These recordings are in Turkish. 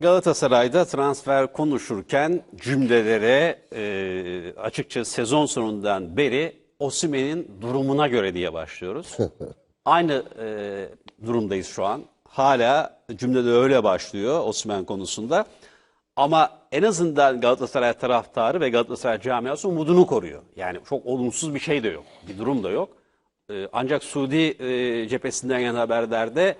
Galatasaray'da transfer konuşurken cümlelere e, açıkça sezon sonundan beri Osimhen'in durumuna göre diye başlıyoruz. Aynı e, durumdayız şu an. Hala cümlede öyle başlıyor Osimhen konusunda. Ama en azından Galatasaray taraftarı ve Galatasaray camiası umudunu koruyor. Yani çok olumsuz bir şey de yok. Bir durum da yok. Ee, Ancak Suudi e, cephesinden gelen haberlerde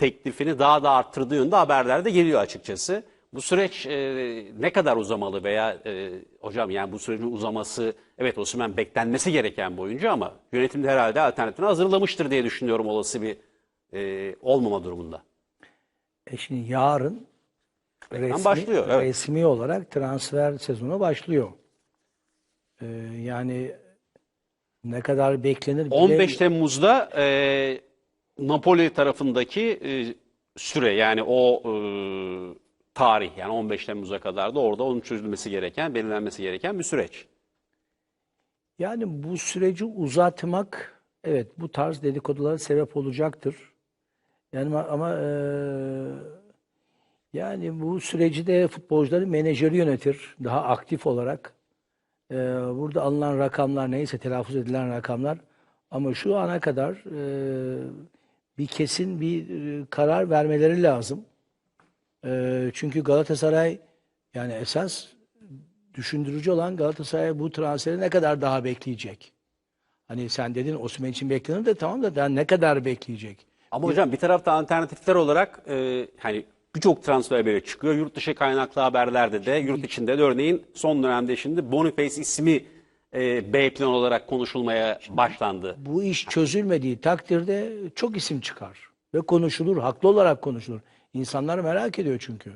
teklifini daha da arttırdığı yönde haberler de geliyor açıkçası. Bu süreç e, ne kadar uzamalı veya e, hocam yani bu sürecin uzaması evet Osimhen beklenmesi gereken bir oyuncu ama yönetim de herhalde alternatifini hazırlamıştır diye düşünüyorum olası bir e, olmama durumunda. E şimdi yarın resmi, başlıyor, evet. resmi olarak transfer sezonu başlıyor. Ee, yani ne kadar beklenir bile- 15 Temmuz'da e, Napoli tarafındaki e, süre yani o e, tarih yani 15 Temmuz'a kadar da orada onun çözülmesi gereken, belirlenmesi gereken bir süreç. Yani bu süreci uzatmak evet bu tarz dedikodulara sebep olacaktır. Yani ama- e, yani bu süreci de futbolcuların menajeri yönetir daha aktif olarak. E, burada alınan rakamlar neyse telaffuz edilen rakamlar ama şu ana kadar e, bir kesin bir e, karar vermeleri lazım. E, çünkü Galatasaray yani esas düşündürücü olan Galatasaray bu transferi ne kadar daha bekleyecek? Hani sen dedin Osimhen için beklenir de tamam da ne kadar bekleyecek? Ama hocam bir tarafta alternatifler olarak e, hani birçok transfer haberi çıkıyor. Yurt dışı kaynaklı haberlerde de yurt içinde de örneğin son dönemde şimdi Boniface ismi e, B plan olarak konuşulmaya başlandı. Bu iş çözülmediği takdirde çok isim çıkar ve konuşulur, haklı olarak konuşulur. İnsanlar merak ediyor çünkü.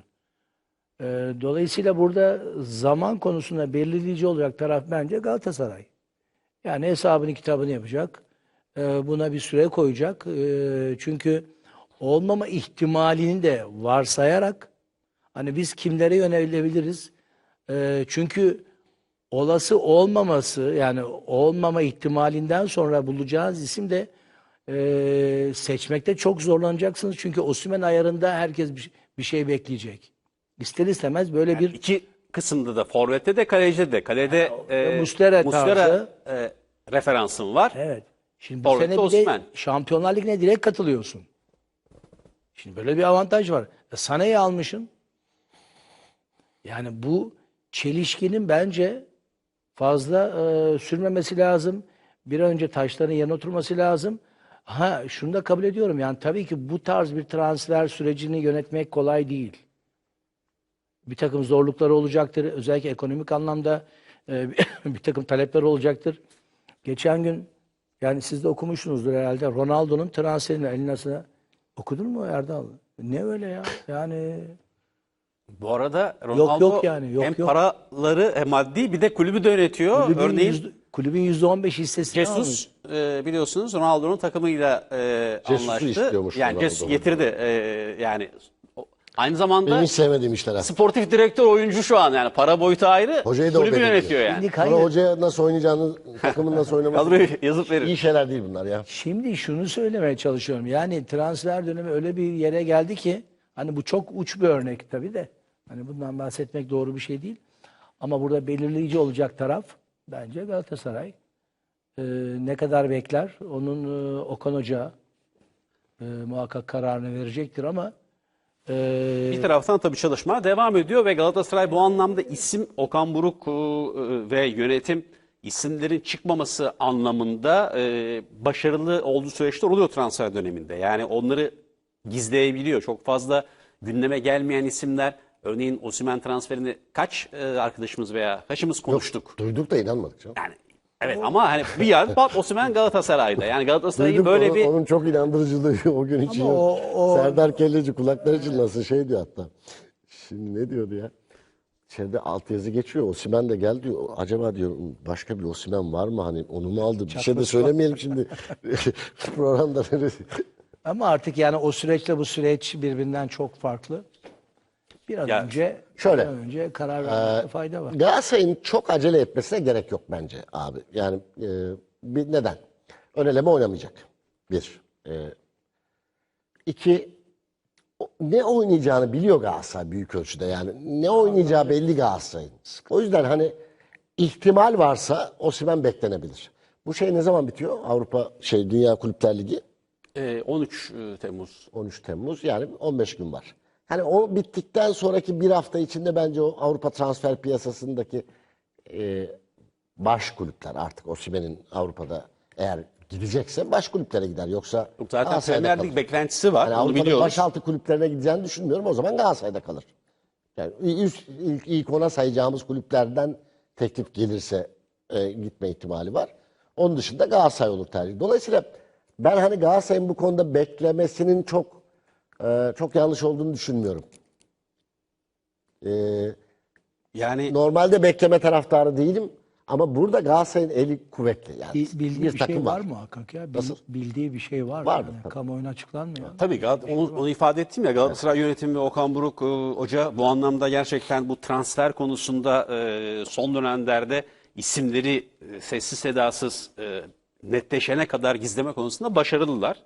Ee, dolayısıyla burada zaman konusunda belirleyici olacak taraf bence Galatasaray. Yani hesabını kitabını yapacak. Ee, buna bir süre koyacak. Ee, çünkü olmama ihtimalini de varsayarak hani biz kimlere yönelebiliriz? Ee, çünkü olası olmaması yani olmama ihtimalinden sonra bulacağınız isim de e, seçmekte çok zorlanacaksınız. Çünkü Osimhen ayarında herkes bir, bir şey bekleyecek. İster istemez böyle bir İki kısımda da forvette de kalecide de. Kalede e, Muslera tarzı. e, referansım var. evet. Şimdi bu Forvet'te sene bir Osimhen. de Şampiyonlar Ligi'ne direkt katılıyorsun. Şimdi böyle bir avantaj var. E, Sané'yi almışsın. Yani bu çelişkinin bence fazla e, sürmemesi lazım. Bir an önce taşların yerine oturması lazım. Ha şunu da kabul ediyorum. Yani tabii ki bu tarz bir transfer sürecini yönetmek kolay değil. Bir takım zorlukları olacaktır. Özellikle ekonomik anlamda e, bir takım talepler olacaktır. Geçen gün yani siz de okumuşsunuzdur herhalde. Ronaldo'nun transferini eline okudun mu Erdal? Ne öyle ya? Yani Bu arada Ronaldo yok yani, yok, hem yok. paraları hem maddi bir de kulübü de yönetiyor. kulübün, Örneğin yüzde, kulübün %15 hissesini almış. Jesus e, biliyorsunuz Ronaldo'nun takımıyla e, Jesus'u anlaştı. istiyormuş Yani Ronaldo. Jesus getirdi. E, yani o- aynı zamanda Benim hiç sevmediğim işler. ha. sportif direktör oyuncu şu an yani para boyutu ayrı. Hocayı da o kulübü belirliyor. yönetiyor yani. Şimdi, Sonra hayır, hocaya nasıl oynayacağını, takımın nasıl oynaması. Kadroyu yazıp verir. İyi şeyler değil bunlar ya. şimdi şunu söylemeye çalışıyorum. Yani transfer dönemi öyle bir yere geldi ki hani bu çok uç bir örnek tabii de. Hani bundan bahsetmek doğru bir şey değil. Ama burada belirleyici olacak taraf bence Galatasaray. Ee, ne kadar bekler? Onun e, Okan Hoca e, muhakkak kararını verecektir ama e, Bir taraftan tabii çalışma devam ediyor ve Galatasaray bu anlamda isim Okan Buruk e, ve yönetim isimlerin çıkmaması anlamında e, başarılı olduğu süreçler oluyor transfer döneminde. Yani onları gizleyebiliyor. Çok fazla gündeme gelmeyen isimler örneğin Osimhen transferini kaç e, arkadaşımız veya kaçımız konuştuk. Duyduk da inanmadık canım. Yani evet ama hani bir yer pat Osimhen Galatasaray'da. Yani Galatasaray'ın Duyduk böyle onu- bir Onun çok inandırıcılığı o gün için. O- o- Serdar Kelleci kulakları çınlasın şey diyor hatta. Şimdi ne diyordu ya? İçeride altyazı geçiyor. Osimen de gel diyor. Acaba diyor başka bir Osimen var mı? Hani onu mu aldı? Bir şey de söylemeyelim şimdi. Programda. Ama artık yani o süreçle bu süreç birbirinden çok farklı. Bir an Ya, önce şöyle, bir an önce karar vermekte fayda var. Galatasaray'ın çok acele etmesine gerek yok bence abi. Yani e, bir neden? Öneleme oynamayacak. Bir. E, iki, o- ne oynayacağını biliyor Galatasaray büyük ölçüde yani. Ne oynayacağı belli Galatasaray'ın. O yüzden hani ihtimal varsa Osimhen beklenebilir. Bu şey ne zaman bitiyor? Avrupa şey Dünya Kulüpler Ligi Ee, 13 e, Temmuz. 13 Temmuz yani 15 gün var. Hani o bittikten sonraki bir hafta içinde bence o Avrupa transfer piyasasındaki e, baş kulüpler artık Osimhen'in Avrupa'da eğer gidecekse baş kulüplere gider. Yoksa Yok, Zaten Premier. Lig beklentisi var. Yani Avrupa'da biliyoruz. başaltı kulüplerine gideceğini düşünmüyorum. O zaman Galatasaray'da kalır. Yani üst, ilk, ilk ona sayacağımız kulüplerden teklif gelirse e, gitme ihtimali var. Onun dışında Galatasaray olur tercih. Dolayısıyla ben hani Galatasaray'ın bu konuda beklemesinin çok e, çok yanlış olduğunu düşünmüyorum. E, Yani normalde bekleme taraftarı değilim ama burada Galatasaray'ın eli kuvvetli. Yani Bil- Bildiği bir bir takım şey var var. mı Hakkak ya? Bil- Nasıl? Bildiği bir şey var. Vardır Yani. tabii. Kamuoyuna açıklanmıyor. Tabii Gal- onu, onu ifade ettim ya Galatasaray yönetimi ve Okan Buruk e, Hoca bu anlamda gerçekten bu transfer konusunda e, son dönemlerde isimleri e, sessiz sedasız e, netleşene kadar gizleme konusunda başarılılar.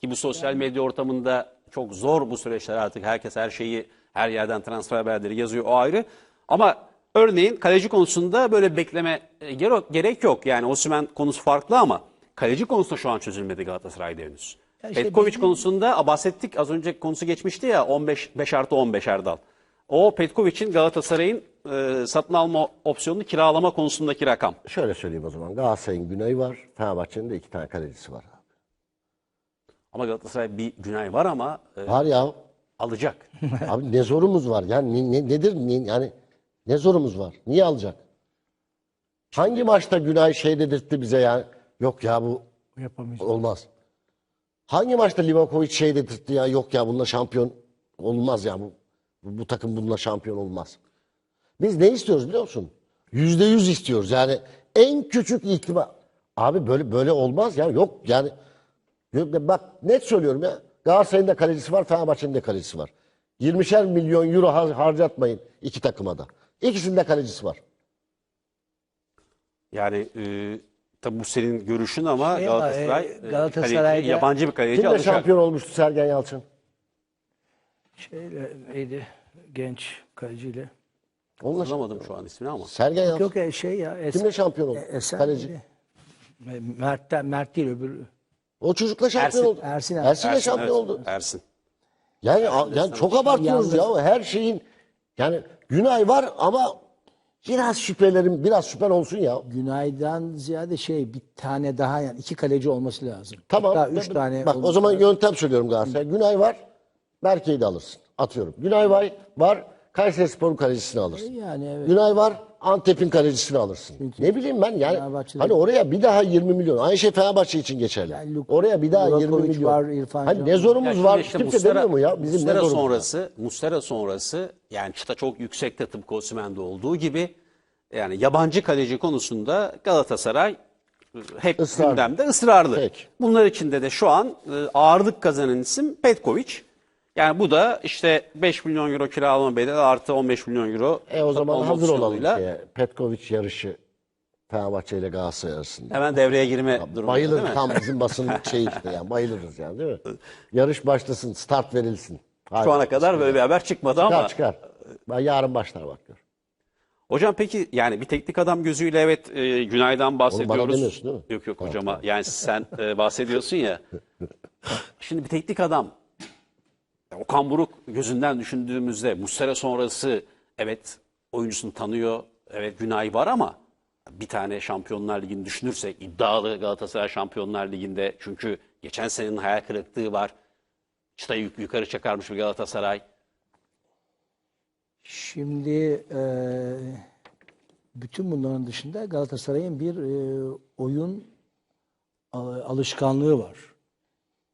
Ki bu sosyal medya ortamında çok zor bu süreçler artık herkes her şeyi her yerden transfer haberleri yazıyor o ayrı. Ama örneğin kaleci konusunda böyle bekleme e, gere- gerek yok. Yani Osimhen konusu farklı ama kaleci konusunda şu an çözülmedi Galatasaray'da henüz. Ya işte Petkovic bizim- konusunda bahsettik. Az önce konusu geçmişti ya 15 5 artı 15 Erdal. O Petkovic'in Galatasaray'ın e, satın alma opsiyonunu kiralama konusundaki rakam. Şöyle söyleyeyim o zaman. Galatasaray'ın Güney var. Fenerbahçe'nin de iki tane kalecisi var. Ama Galatasaray bir Günay var ama e, Var ya. alacak. Abi ne zorumuz var? Yani ne, ne- nedir? Ne- yani ne zorumuz var? Niye alacak? Hangi maçta Günay şey dedirtti bize ya? Yok ya bu olmaz. Hangi maçta Livakovic şey dedirtti ya? Yok ya bununla şampiyon olmaz ya bu. Bu, bu takım bununla şampiyon olmaz. Biz ne istiyoruz biliyor musun? Yüzde yüz istiyoruz. Yani en küçük ihtimal. Abi böyle böyle olmaz ya. Yok yani. Yok, Bak net söylüyorum ya. Galatasaray'ın da kalecisi var, Fenerbahçe'nin de kalecisi var. 20'şer milyon euro har- harcatmayın iki takıma da. İkisinin de kalecisi var. Yani e, tabii bu senin görüşün ama Şey, Galatasaray, e, e, Galatasaray'da- kaleci- yabancı bir kaleci Kimle alacak. şampiyon olmuştu Sergen Yalçın? Şeyle, neydi? Genç kaleciyle. Onunla Hatırlamadım şu an ismini ama. Sergen Yalçın. Yok e, şey ya. Es, Kimle şampiyon oldu? e, Esen Kaleci. miydi? Mert'ten, Mert değil öbürü. O çocukla şampiyon Ersin. oldu. Ersin, Ersin'le Ersin, şampiyon evet, oldu. Ersin. Yani, yani çok abartıyoruz ya. Her şeyin yani Günay var ama biraz şüphelerim biraz şüphen olsun ya. Günay'dan ziyade şey bir tane daha yani iki kaleci olması lazım. Tamam. Hatta üç tane. Bak o zaman lazım. yöntem söylüyorum Galatasaray. Günay var. Berke'yi de alırsın. Atıyorum. Günay var. var Kayseri Spor'un kalecisini alırsın. Yani evet. Günay var. Antep'in kalecisini alırsın. ne bileyim ben yani Fenerbahçe'de- hani oraya bir daha 20 milyon. Aynı şey Fenerbahçe için geçerli. Yani Luk- oraya bir daha 20 Livakovic milyon. var, İrfan hani ne var. zorumuz Ya şimdi var? işte Kimse demiyor mu ya? Bizim ne Muslera zorumuz var? sonrası, Muslera sonrası yani çıta çok yüksekte tıpkı Osimhen'de olduğu gibi yani yabancı kaleci konusunda Galatasaray e, hep Israrlı. gündemde ısrarlı. Peki. Bunlar içinde de şu an e, ağırlık kazanan isim Petkovic. Yani bu da işte 5 milyon euro kiralama bedeli artı 15 milyon euro E o zaman satın alma hazır olalım opsiyonuyla şeye. Petkovic yarışı Fenerbahçe ile Galatasaray arasında. Hemen devreye girme durumu değil Bayılır mi? tam bizim basın şey işte yani bayılırız yani değil mi? Yarış başlasın, start verilsin. Şu ana kadar böyle bir haber çıkmadı ama. çıkar çıkar. Ben yarın başlar bak gör. Hocam peki yani bir teknik adam gözüyle evet e, Günay'dan bahsediyoruz. demiyorsun değil mi? Yok yok hocama yani sen e, bahsediyorsun ya. Şimdi bir teknik adam Okan Buruk gözünden düşündüğümüzde Muslera sonrası evet oyuncusunu tanıyor. Evet Günay var ama bir tane Şampiyonlar Ligi'ni düşünürsek iddialı Galatasaray Şampiyonlar Ligi'nde çünkü geçen senenin hayal kırıklığı var. Çıtayı yuk- yukarı çakarmış bir Galatasaray. Şimdi e, bütün bunların dışında Galatasaray'ın bir e, oyun alışkanlığı var.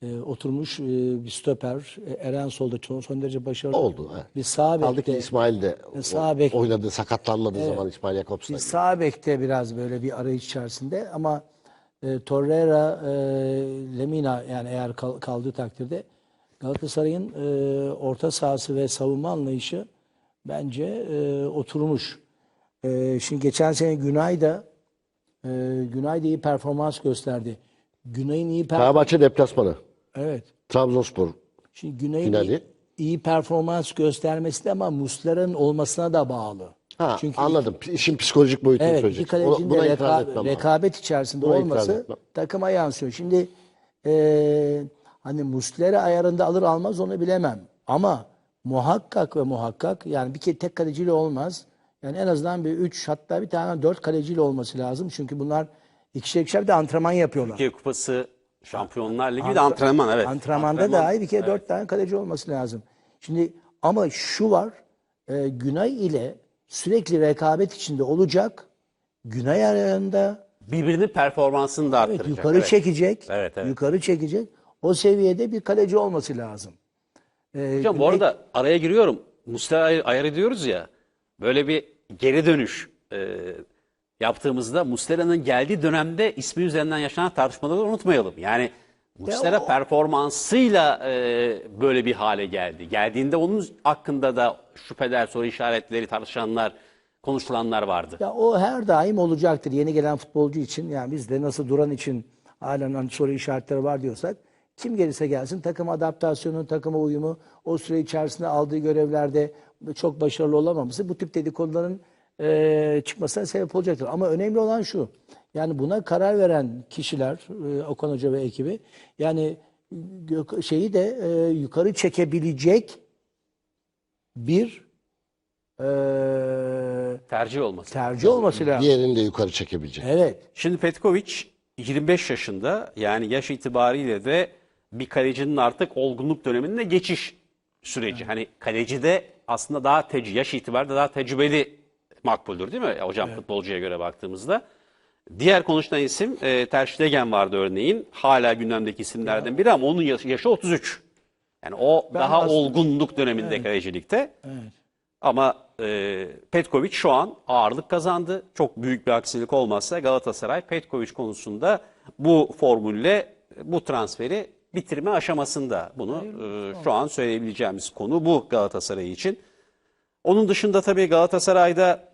E, oturmuş e, bir stoper, e, Eren Sol'da çok son derece başarılı. Oldu, evet. Bir sağ bekte, İsmail de Sağ o- bek- oynadı, sakatlanmadığı zaman İsmail Jakobs'la. bir sağ bekte biraz böyle bir arayış içerisinde ama e, Torreira, e, Lemina yani eğer kal- kaldığı takdirde Galatasaray'ın e, orta sahası ve savunma anlayışı bence e, oturmuş. E, şimdi geçen sene Günay da e, Günay da iyi performans gösterdi. Günay'ın iyi performans Fenerbahçe deplasmanı. evet. Trabzonspor Şimdi Günay'ın iyi, iyi performans göstermesi de ama Muslera'nın olmasına da bağlı. Ha, Çünkü anladım. İşin psikolojik boyutunu Evet, söyleyeceksin. kalecinin Buna de itiraz reka- rekabet içerisinde Buna olması takıma yansıyor. Şimdi eee hani Muslera ayarında alır almaz onu bilemem. Ama muhakkak ve muhakkak yani bir kere tek kaleciyle olmaz. Yani en azından bir üç hatta bir tane dört kaleciyle olması lazım. Çünkü bunlar ikişer ikişer bir de antrenman yapıyorlar. Türkiye Kupası Şampiyonlar Ligi bir de antrenman evet. Antrenmanda Antrenman. dahi bir kere dört tane kaleci olması lazım. Şimdi ama şu var, e, Günay ile sürekli rekabet içinde olacak. Günay ayarında Birbirinin performansını da evet, arttıracak. yukarı evet. çekecek. Evet, evet. Yukarı çekecek. O seviyede bir kaleci olması lazım. E, Hocam bu Günay- arada araya giriyorum. Ayar, ayar ediyoruz ya. Böyle bir geri dönüş e, yaptığımızda Muslera'nın geldiği dönemde ismi üzerinden yaşanan tartışmaları unutmayalım. Yani Muslera o- performansıyla e, böyle bir hale geldi. Geldiğinde onun hakkında da şüpheler, soru işaretleri tartışanlar, konuşulanlar vardı. Ya o her daim olacaktır yeni gelen futbolcu için. Yani biz de nasıl Duran için halen hani soru işaretleri var diyorsak kim gelirse gelsin takım adaptasyonu, takıma uyumu, o süre içerisinde aldığı görevlerde çok başarılı olamaması bu tip dedikoduların eee çıkmasına sebep olacaktır. Ama önemli olan şu. Yani buna karar veren kişiler, eee, Okan Hoca ve ekibi yani gök- şeyi de eee, yukarı çekebilecek bir eee Tercih olması. tercih olması lazım. Diğerini de yukarı çekebilecek. Evet. Şimdi Petkovic 25 yaşında yani yaş itibariyle de bir kalecinin artık olgunluk döneminde geçiş süreci. Hani kalecide aslında daha tec yaş itibariyle daha tecrübeli makbuldür değil mi hocam futbolcuya göre baktığımızda. Diğer konuşulan isim e, Ter Stegen vardı örneğin. Hala gündemdeki isimlerden biri ama onun yaşı, yaşı 33. Yani o daha aslında- olgunluk döneminde kalecilikte. Ama e, Petkovic şu an ağırlık kazandı. Çok büyük bir aksilik olmazsa Galatasaray Petkovic konusunda bu formülle bu transferi bitirme aşamasında. Bunu e, şu an söyleyebileceğimiz konu bu Galatasaray için. Onun dışında tabii Galatasaray'da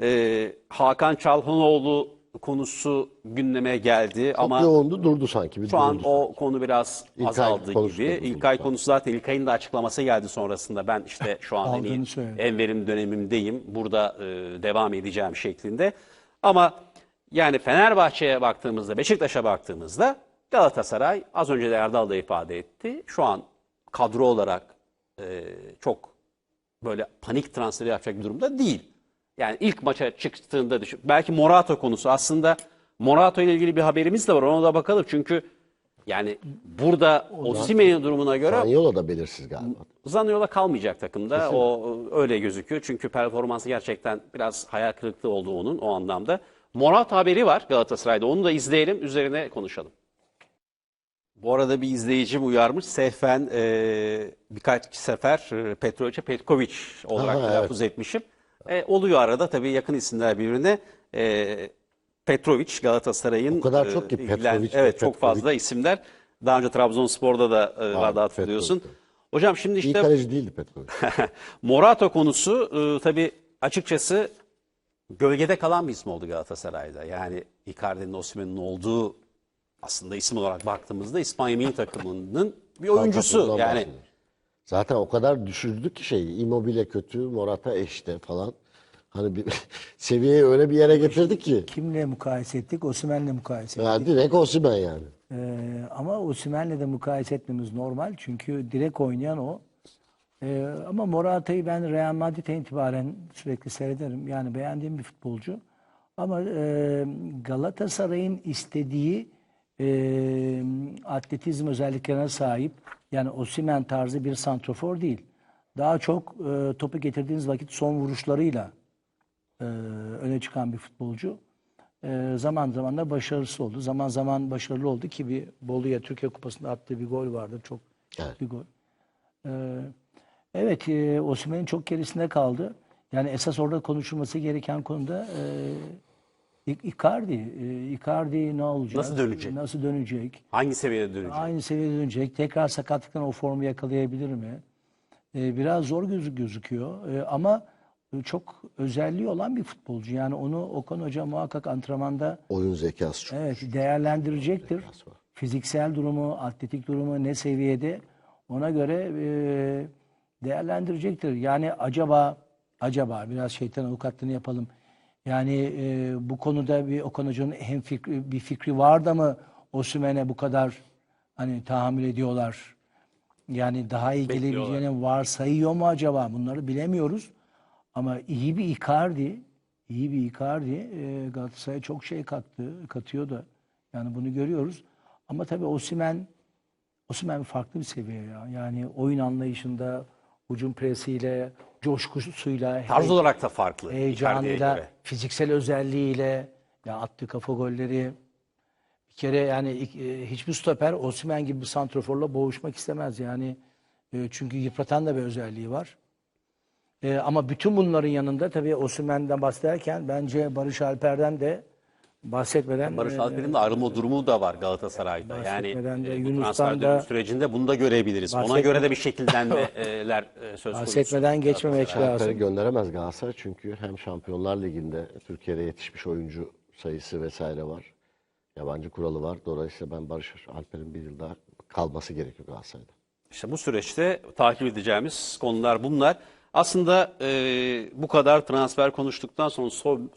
e, Hakan Çalhanoğlu konusu gündeme geldi Çok ama yoğundu durdu sanki. Bir şu an durdu. o konu biraz İlkay azaldı gibi. bunu İlkay zaten. konusu zaten İlkay'ın da açıklaması geldi sonrasında. Ben işte şu an en, Aldığını iyi, söyledi. en verim dönemimdeyim. Burada e, devam edeceğim şeklinde. Ama yani Fenerbahçe'ye baktığımızda, Beşiktaş'a baktığımızda Galatasaray az önce de Erdal da ifade etti. Şu an kadro olarak e, çok böyle panik transferi yapacak bir durumda değil. Yani ilk maça çıktığında düşün. Belki Morato konusu aslında Morato ile ilgili bir haberimiz de var. Ona da bakalım. Çünkü yani burada Osimhen'in durumuna göre Zaniolo da belirsiz galiba. Zaniolo kalmayacak takımda. O öyle gözüküyor. Çünkü performansı gerçekten biraz hayal kırıklığı oldu onun o anlamda. Morato haberi var Galatasaray'da. Onu da izleyelim. Üzerine konuşalım. Bu arada bir izleyicim uyarmış. Sehfen e, birkaç sefer e, Petrovic Petkovic olarak Aha, telaffuz etmişim. E, oluyor arada tabii yakın isimler birbirine. E, Petrovic Galatasaray'ın O kadar çok ki ilgilen- Petrovic ve Evet çok Petkovic. fazla isimler. Daha önce Trabzonspor'da da e, vardı hatırlıyorsun. Petkovic. Hocam şimdi İyi işte kaleci değildi Petkovic. Morato konusu e, tabii açıkçası gölgede kalan bir isim oldu Galatasaray'da. Yani Icardi'nin, Osimhen'in olduğu aslında isim olarak baktığımızda İspanya milli takımının bir oyuncusu. Yani bahsediyoruz. Zaten o kadar düşürdük ki şey Immobile kötü, Morata eşte falan. Hani bir seviyeyi öyle bir yere getirdik ki. Kimle mukayese ettik? Osimhen'le mukayese ettik. Ya direkt Osimhen yani. Ee, ama Osimhen'le de mukayese etmemiz normal. Çünkü direkt oynayan o. Ee, ama Morata'yı ben Real Madrid'e itibaren sürekli seyrederim. Yani beğendiğim bir futbolcu. Ama e, Galatasaray'ın istediği e, atletizm özelliklerine sahip yani Osimhen tarzı bir santrofor değil. Daha çok e, topu getirdiğiniz vakit son vuruşlarıyla e, öne çıkan bir futbolcu. E, zaman zaman da başarısı oldu. Zaman zaman başarılı oldu ki bir Bolu'ya Türkiye Kupası'nda attığı bir gol vardı. Çok Evet. bir gol. E, evet, e, Osimhen'in çok gerisinde kaldı. Yani esas orada konuşulması gereken konuda e, Icardi. E, Icardi ne olacak? Nasıl dönecek? Nasıl dönecek? hangi seviyede dönecek? Aynı seviyede dönecek. Tekrar sakatlıktan o formu yakalayabilir mi? Ee, biraz zor gözü gözüküyor. Ee, ama çok özelliği olan bir futbolcu. Yani onu Okan Hoca muhakkak antrenmanda Oyun zekası çok. evet değerlendirecektir. Zekası. Fiziksel durumu, atletik durumu ne seviyede ona göre e, değerlendirecektir. Yani acaba acaba biraz şeytan avukatlığını yapalım. Yani e, bu konuda bir Okan Hoca'nın hem fikri, bir fikri var da mı Osimhen'e bu kadar hani tahammül ediyorlar? Yani daha iyi gelebileceğini varsayıyor mu acaba? Bunları bilemiyoruz. Ama iyi bir Icardi, iyi bir Icardi e, Galatasaray'a çok şey kattı, katıyor da. Yani bunu görüyoruz. Ama tabii Osimhen Osimhen farklı bir seviye ya. Yani oyun anlayışında, hücum presiyle, coşkusuyla, Tarz olarak da farklı. Icardi'ye heyecanıyla, göre. fiziksel özelliğiyle ya attığı kafa golleri bir kere yani e, hiçbir stoper Osimhen gibi bir santroforla boğuşmak istemez yani. E, çünkü yıpratan da bir özelliği var. E, ama bütün bunların yanında tabii Osimhen'den bahsederken bence Barış Alper'den de bahsetmeden Barış e, Alper'in de ayrılma durumu da var Galatasaray'da. Yani bahsetmeden de e, bu Yunus'tan transfer da- dönemi sürecinde bunu da görebiliriz. Ona Bahsetme- göre de bir şekillenmeler e, söz konusu. bahsetmeden geçmemek Alper'i lazım. gönderemez Galatasaray çünkü hem Şampiyonlar Ligi'nde Türkiye'de yetişmiş oyuncu sayısı vesaire var. Yabancı kuralı var. Dolayısıyla ben Barış Alper'in bir yıl daha kalması gerekiyor Galatasaray'da. İşte bu süreçte takip edeceğimiz konular bunlar. Aslında e, bu kadar transfer konuştuktan sonra son,